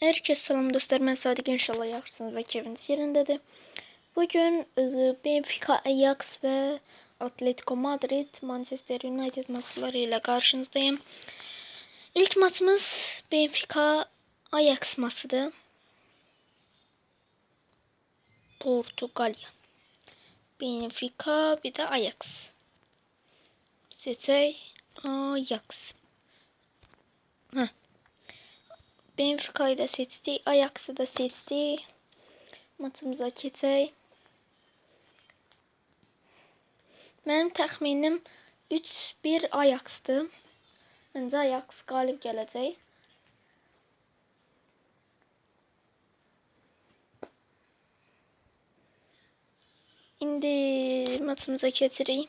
Herkese selam dostlar. Ben Sadık. İnşallah yaxşısınız ve keyfiniz yerindedir. Bugün e, Benfica, Ajax ve Atletico Madrid, Manchester United maçlarıyla karşınızdayım. İlk maçımız Benfica Ajax maçıdır. Portugalya. Benfica bir de Ajax. Seçey Ajax. Heh. Benfica'yı da seçti. Ajax'ı da seçti. Maçımıza keçək. Mənim təxminim 3-1 Ajax'dır. Məncə Ajax qalib gələcək. İndi maçımıza keçirik.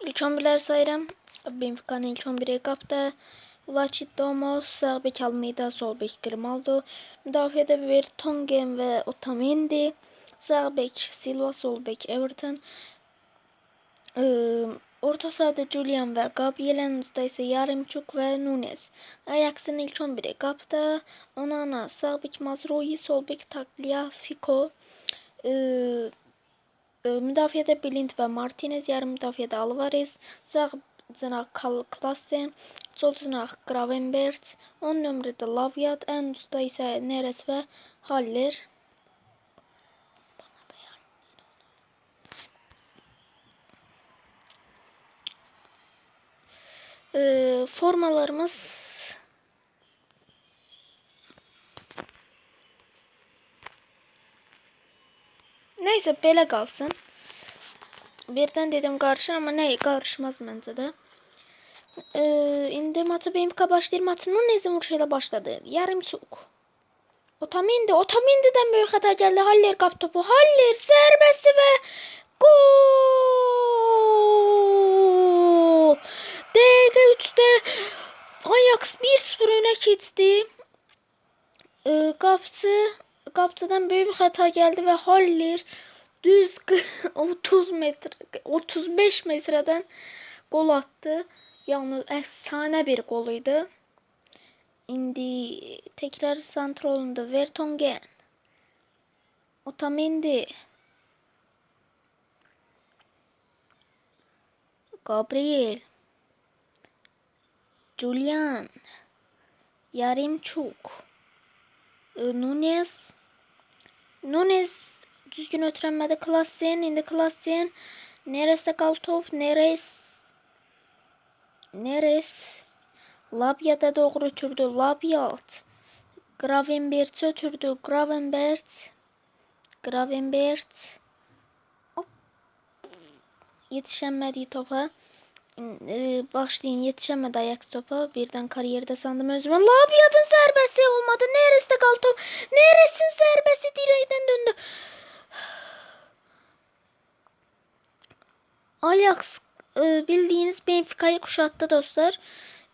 İlk 11'ler sayıram. Benfica'nın ilk 11'i qapda. Vlachit Domos, sağ bek Almeida, sol bek Grimaldo. Müdafiədə Vertonghen və Otamendi. Sağ bek Silva, sol bek Everton. Ee, orta sahada Julian və Gabriel, en usta ise Yaremchuk və Nunes. Ajax'ın ilk 11'i qapda. Onana, sağ bek Mazrui, sol bek Tagliafico. Ee, e, müdafiədə Blind və Martinez, yarım müdafiədə Alvarez, sağ cənaq Klassen, sol cənaq Gravenberch, 10 nömrədə Lavyat, ən usta isə Neres və Haller. Ee, formalarımız Neyse belə qalsın. Birdən dedim qarışır amma nə qarışmaz məncə də. Ee, indi maçı Benfica başlayır. Maçın Nunez'in vuruşuyla başladı. Yarım çuk. Otamendi. Otamendi'den büyük hata geldi. Haller kaptı topu. Haller serbesti ve gol. Dakika 3'te Ajax 1-0 öne geçti. Ee, kaptı. Kaptıdan büyük bir hata geldi ve Haller düz 30 metre 35 metreden gol attı. Yalnız efsane bir goluydu. İndi tekrar santrolunda Vertonghen. Otamendi. Gabriel. Julian. Yaremchuk. e, Nunes. Nunes düzgün ötüremedi. Klassen. indi Klassen. Neresi kal top? Neres? Neres? Labya'da doğru ötürdü. Labyat. Gravenbert'e ötürdü. Gravenbert. Gravenbert. Hop. Yetişemediği topa. Ee, başlayın yetişemedi ayak topa. Birden kariyerde sandım özüme. Labyat'ın serbesti olmadı. Neresi kaldı top? Neresin serbesti direğden döndü. Ajax e, bildiğiniz Benfica'yı kuşattı dostlar.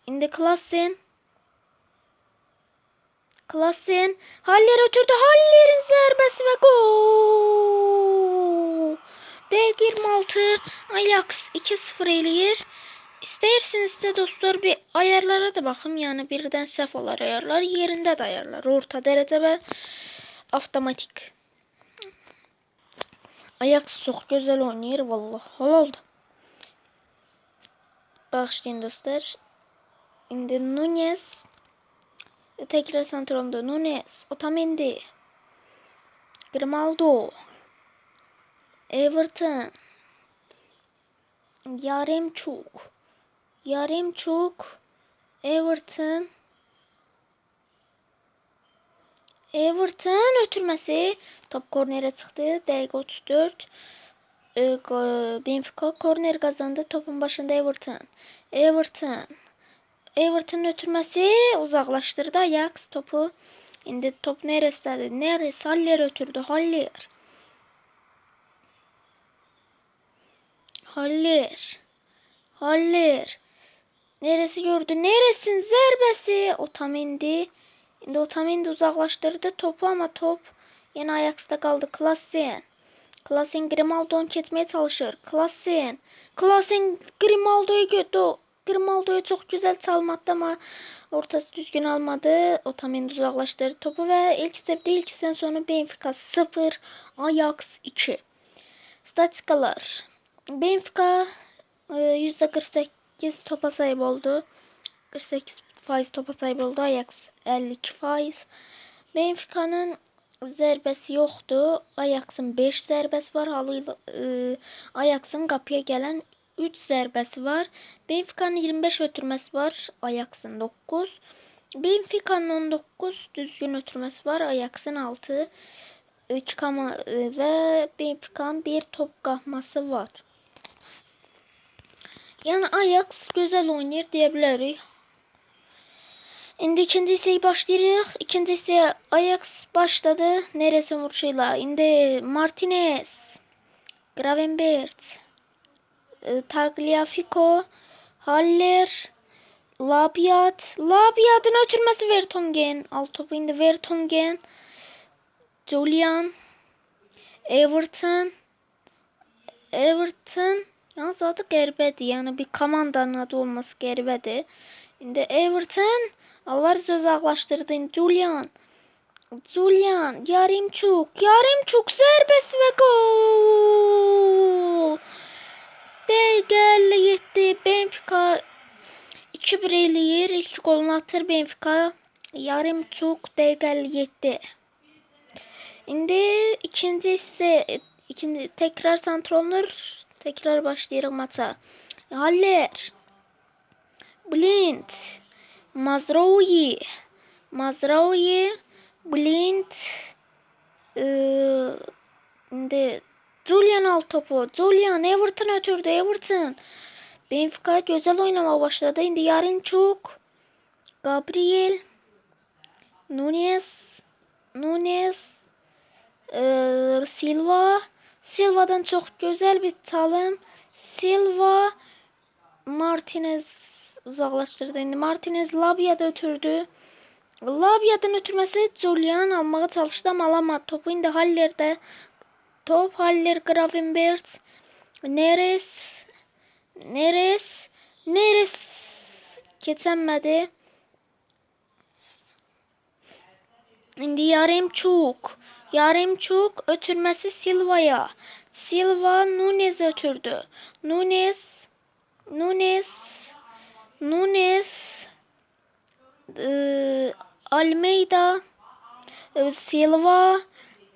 Indi Klassen. Klassen. Haller ötürdü. Haller'in serbesti ve gol. D26 Ajax 2-0 eləyir. İstəyirsiniz de dostlar bir ayarlara da baxım. Yəni birdən səhv olar ayarlar. Yerində də ayarlar. Orta dərəcə və avtomatik. Ajax çox gözəl oynayır vallahi. Halaldır. Başlayın dostlar. Indi Nunes. Tekrar santromda Nunes. Otamendi. Grimaldo. Everton. Yaremchuk. Yaremchuk. Everton. Everton ötürməsi. Top kornere çıxdı. Dəqiqə 34. Ee, go- Benfica korner kazandı. Topun başında Everton. Everton. Everton ötürməsi uzaqlaşdırdı Ajax topu. İndi top neresədir? Neres Haller ötürdü. Haller. Haller. Haller. Neresi gördü? Neresin? Zərbəsi. Otamendi. İndi Otamendi uzaqlaşdırdı topu ama top yine Ajax'ta kaldı. Klassen. Klassen Grimaldo'nu kesmeye çalışır. Klassen. Klassen Grimaldo'yu götü. Grimaldo'ya çok güzel çalım attı ama ortası düzgün almadı. Otamendi uzaklaştırdı topu ve ilk stepte ilkisinden sonra Benfica 0, Ajax 2. Statistikalar. Benfica e, %48 topa sahip oldu. 48 faiz topa sahip oldu. Ajax 52 faiz. Benfica'nın zərbəsi yoxdur. Ajax'ın 5 zərbəsi var. Halıyla e, Ajax'ın qapıya gələn 3 zərbəsi var. Benfica'nın 25 ötürməsi var. Ajax'ın 9. Benfica'nın 19 düzgün ötürməsi var. Ajax'ın 6. 2 kama e, ve Benfica'nın bir top kapması var. Yani Ajax güzel oynuyor diyebiliriz. İndi ikinci hissəyə başlayırıq. İkinci hissəyə Ajax başladı. Neresi vuruşuyla? İndi Martinez, Gravenberch, e, Tagliafico, Haller, Labiat. Labiat'ın ötürmesi Vertonghen. Alt topu indi Vertonghen. Julian, Everton, Everton. Yalnız adı qəribədir. Yəni bir komandanın adı olması qəribədir. İndi Everton Alvarez uzaklaştırdı. Julian. Julian. Yarimçuk. Yarimçuk serbest ve gol. Değerli yetti. Benfica 2-1 eləyir. İlk golunu atır Benfica. Yarimçuk değerli yetti. İndi ikinci ise ikinci tekrar santrolunur. Tekrar başlayırıq maça. Haller. Blind. Mazraoui. Mazraoui. Blind. Ee, Julian al topu. Julian Everton ötürdü. Everton. Benfica güzel oynamaya başladı. İndi yarın çok. Gabriel. Nunes. Nunes. Ee, Silva. Silva'dan çok güzel bir çalım. Silva. Martinez uzaklaştırdı. İndi Martinez Labia'da ötürdü. Labia'dan ötürmesi Julian almaya çalıştı ama alamadı. Topu indi Haller'de. Top Haller Gravenberch. Neres. Neres. Neres. Keçenmedi. İndi Yaremçuk. Yaremçuk ötürmesi Silva'ya. Silva Nunez ötürdü. Nunez. Nunez. Nunes, e, Almeida, e, Silva,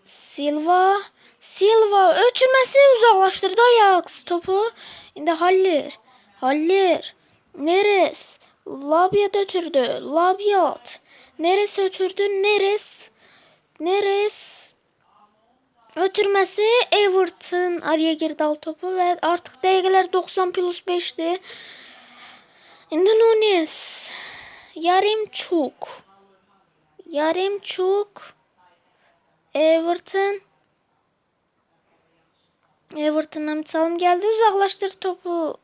Silva, Silva. Ötürmesi uzaklaştırdı Ajax topu. İndi Haller, Haller, Neres, Labiat ötürdü, Labiat, Neres ötürdü, Neres, Neres, ötürmesi Everton. Araya girdi al topu ve artık dəqiqələr 90 plus 5'ti. İndi Nunes. Yaremçuk. Yaremçuk. Everton. Everton'dan bir çalım geldi. Uzaklaştır topu.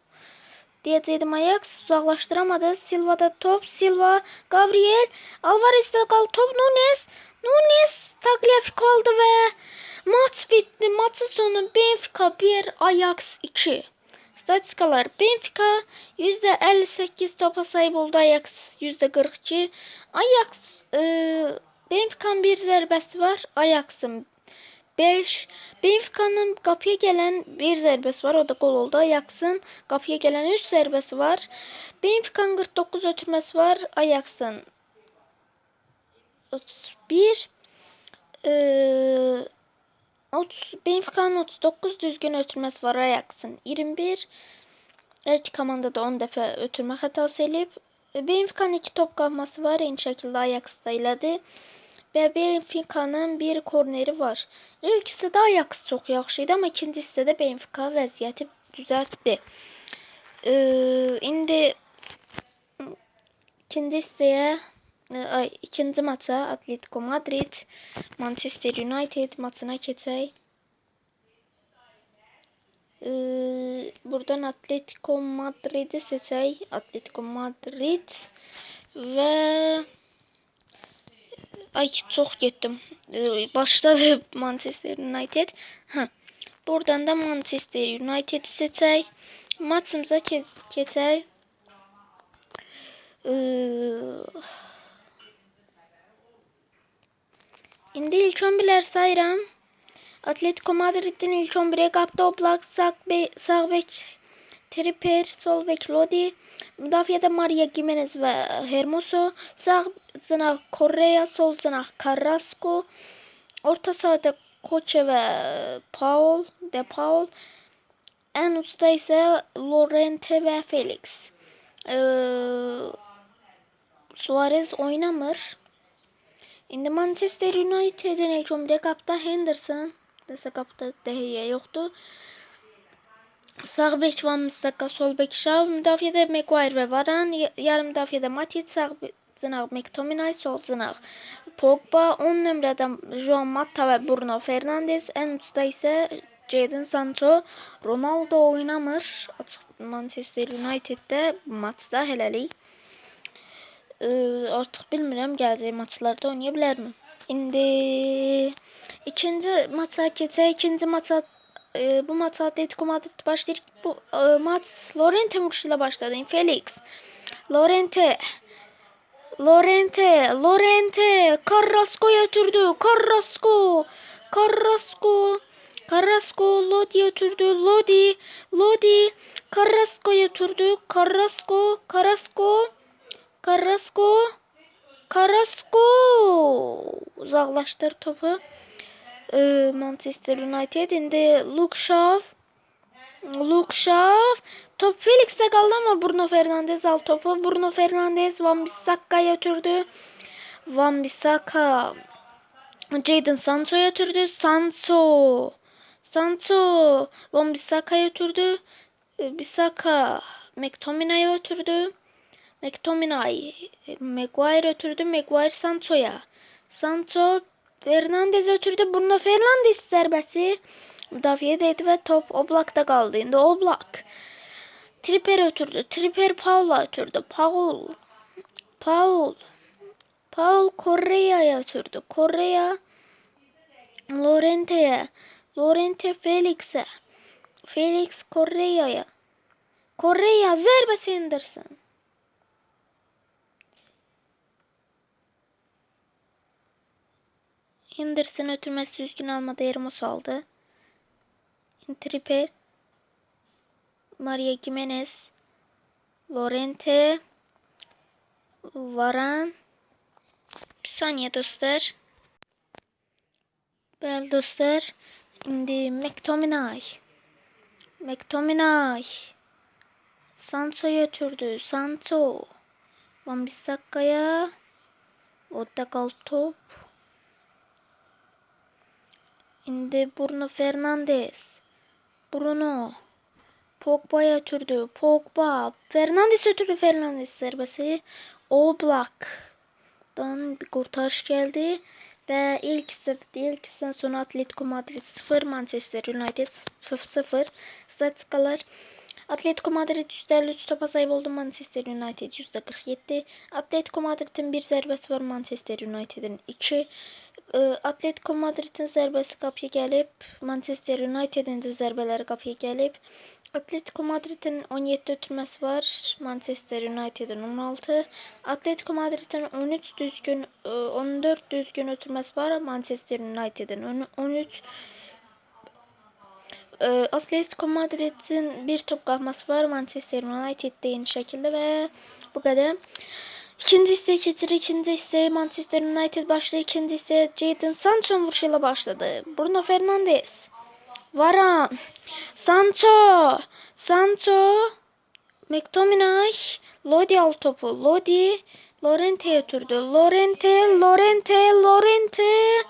Diyeceydim Ajax. Uzaklaştıramadı. Silva'da top. Silva. Gabriel. Alvarez'de kal top. Nunes. Nunes. Tagliafico aldı ve maç bitti. Maçın sonu Benfica 1 Ajax 2. Statistikalar Benfica %58 topa sahip oldu. Ajax %42. Ajax e, Benfica'nın bir zərbəsi var. Ajax'ın 5. Benfica'nın qapıya gələn bir zərbəsi var. O da gol oldu. Ajax'ın qapıya gələn 3 zərbəsi var. Benfica'nın 49 ötürməsi var. Ajax'ın 31. Eee 30, Benfica'nın 39 düzgün ötürməsi var Ajax'ın 21. Her iki komanda da 10 dəfə ötürmə xətası elib. Benfica'nın 2 top qalması var. Eyni şəkildə Ajax-da elədi. Və Benfica'nın bir korneri var. İlkisi də Ajax çox yaxşı idi, amma ikincisi də Benfica vəziyyəti düzəltdi. Ee, indi ikinci hissəyə ay, ikinci maça Atletico Madrid Manchester United maçına keçək. Ee, buradan Atletico Madrid'i seçək. Atletico Madrid və ay çox getdim. Ee, başladı Manchester United. Hə. Buradan da Manchester United seçək. Maçımıza ke keçək. İndi ilk 11'ler sayıram. Atletico Madrid'in ilk 11'e Gapta Oblak, sağ, be, sağ bek Tripper, sol bek Lodi, müdafiada Maria Gimenez ve Hermoso, sağ zınak Correa, sol zınak Carrasco, orta sahada Koçe ve Paul, De Paul, en usta ise Lorente ve Felix. Ee, Suarez oynamır. Şimdi Manchester United'in ilk 11'e kapta Henderson. Dese kapta Dehiye yoktu. Sağ bek Van Bissaka, sol bek Shaw, müdafiada Maguire ve Varane, y- yarım müdafiada Matip, sağ zınak McTominay, sol zınak Pogba, 10 nömrədə Joan Mata ve Bruno Fernandes, en usta ise Jadon Sancho, Ronaldo oynamır. Açıq Manchester United'də maçda hələlik. Ee, artıq bilmirəm gələcək maçlarda oynaya bilərmi? İndi ikinci maça keçək. İkinci maça e, bu maç Atletico Madrid başlayır. Bu e, maç Lorente vuruşuyla başladı. Felix. Lorente. Lorente. Lorente. Carrasco'ya ötürdü. Carrasco. Carrasco. Carrasco Lodi'ye ötürdü. Lodi. Lodi. Carrasco'ya ötürdü. Carrasco. Carrasco. Carrasco. Carrasco. Uzaklaştır topu. Ee, Manchester United. Indi Luke Shaw. Top Felix'te kaldı ama Bruno Fernandes al topu. Bruno Fernandes Van Bissaka'ya götürdü. Van Bissaka. Jadon Sancho'ya götürdü. Sancho. Sancho. Van Bissaka'ya götürdü. Bissaka. McTominay'a götürdü. McTominay. Maguire götürdü. Maguire Sancho'ya. Sancho Fernandez ötürdü. Bruno Fernandes zərbəsi müdafiə etdi və top Oblakda qaldı. İndi Oblak Tripper ötürdü. Tripper Paul'a ötürdü. Paul Paul Paul Correa'ya ötürdü. Correa Lorente'ye Lorente Felix'e Felix Correa'ya Correa zərbəsi Henderson Henderson ötürmesi üzgün almadı Hermoso aldı. Tripper Maria Jimenez Lorente Varan Bir saniye dostlar. Bəli dostlar. İndi McTominay McTominay Sancho'ya ötürdü. Sancho Van Bissaka'ya Orada kaldı top. Şimdi Bruno Fernandes. Bruno. Pogba'ya ötürdü. Pogba. Fernandes ötürdü Fernandes zərbəsi. Oblak'dan bir kurtarış geldi. Ve ilk ilk sen sonra Atletico Madrid 0, Manchester United 0. Statistikalar Atletico Madrid %53 topa sahip oldu. Manchester United %47. Atletico Madrid'in bir zərbəsi var. Manchester United'in 2. Ee, Atletico Madrid'in zərbəsi qapıya gəlib. Manchester United'in də zərbələri qapıya gəlib. Atletico Madrid'in 17 ötürməsi var. Manchester United'in 16. Atletico Madrid'in 13 düzgün e, 14 düzgün ötürməsi var. Manchester United'in on- 13. Ee, Atletico Madrid'in bir top qalması var. Manchester United'de eyni şəkildə və bu qədər. İkinci hissə keçir. İkinci hissə Manchester United başlayır. İkinci hissə Jadon Sancho vuruşuyla başladı. Bruno Fernandes. Varane. Sancho. Sancho. McTominay. Lodi al topu. Lodi. Lorente ötürdü. Lorente. Lorente. Lorente.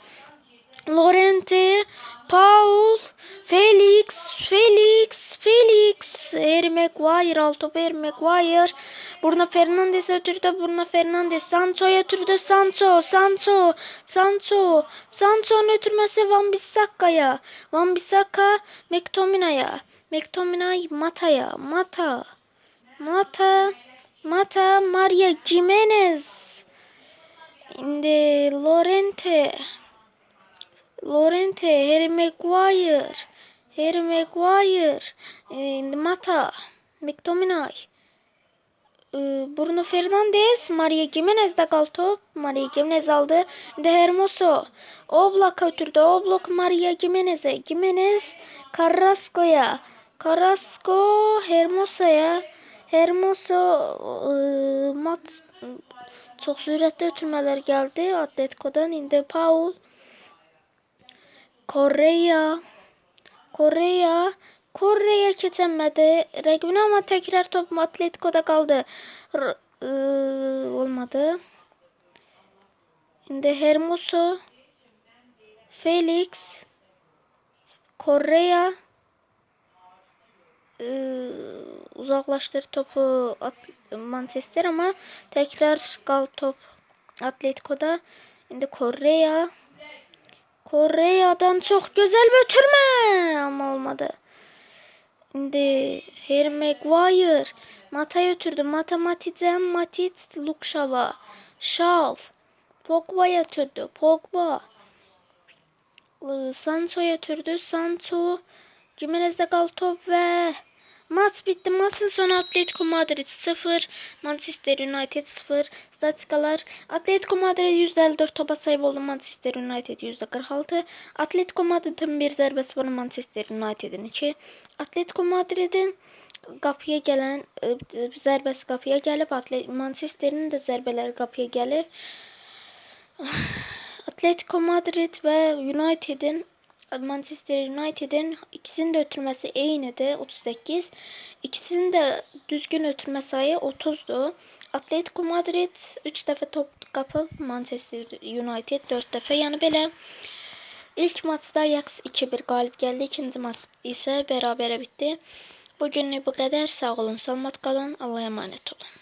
Lorente. Paul. Felix. Felix. Felix. Harry Maguire al topu. Harry Maguire. Bruno Fernandes ötürdü. Bruno Fernandes Sancho'ya ötürdü. Sancho, Sancho, Sancho. Sancho'nun ötürmesi Van Bissaka'ya. Van Bissaka McTominay'a. McTominay Mata'ya. Mata. Mata. Mata Maria Jimenez. Şimdi Lorente. Lorente, Harry Maguire. Harry Maguire. Şimdi Mata. McTominay. E, Bruno Fernandes, Maria Gimenez'de kal top. Maria Gimenez aldı. De Hermoso. Oblak ötürdü. Oblak Maria Gimenez'e. Gimenez Carrasco'ya. Carrasco Hermoso'ya. Hermoso e, mat çok süratli ötürmeler geldi Atletico'dan. Indi Paul. Korea. Korea. Kore'ye geçemedi. Regüne ama tekrar top Atletico'da kaldı. R- ıı, olmadı. Şimdi Hermoso. Felix. Korea. Iı, uzaklaştır topu At- Manchester ama tekrar kal top Atletico'da. Şimdi Korea. Kore'den çok güzel bir ama olmadı. Şimdi Harry Maguire. Mata'ya götürdü. Mata Matiz'en Matiz Lukşava. Şav. Pogba'ya götürdü. Pogba. Iı, Sancho'ya götürdü. Sancho. Jimenez'de kal top ve maç bitti. Maçın sonu Atletico Madrid 0. Manchester United 0. Statikalar Atletico Madrid %54 topa sahip oldu. Manchester United %46. Atletico Madrid'in bir zərbəsi var. Manchester United'in 2. Atletico Madrid'in qapıya gələn e, zərbəsi qapıya gəlib. Atlet Manchester'in də zərbələri qapıya gəlib. Atletico Madrid ve United'in Manchester United'in ikisinin de ötürmesi eynidir 38. İkisinin de düzgün ötürme sayı 30'du. Atletico Madrid 3 dəfə top kapıp Manchester United 4 dəfə. Yəni belə ilk maçda Ajax 2-1 qalib gəldi. İkinci maç isə bərabərə bitdi. Bugünlük bu qədər. Sağ olun, salamat qalın. Allah'a emanet olun.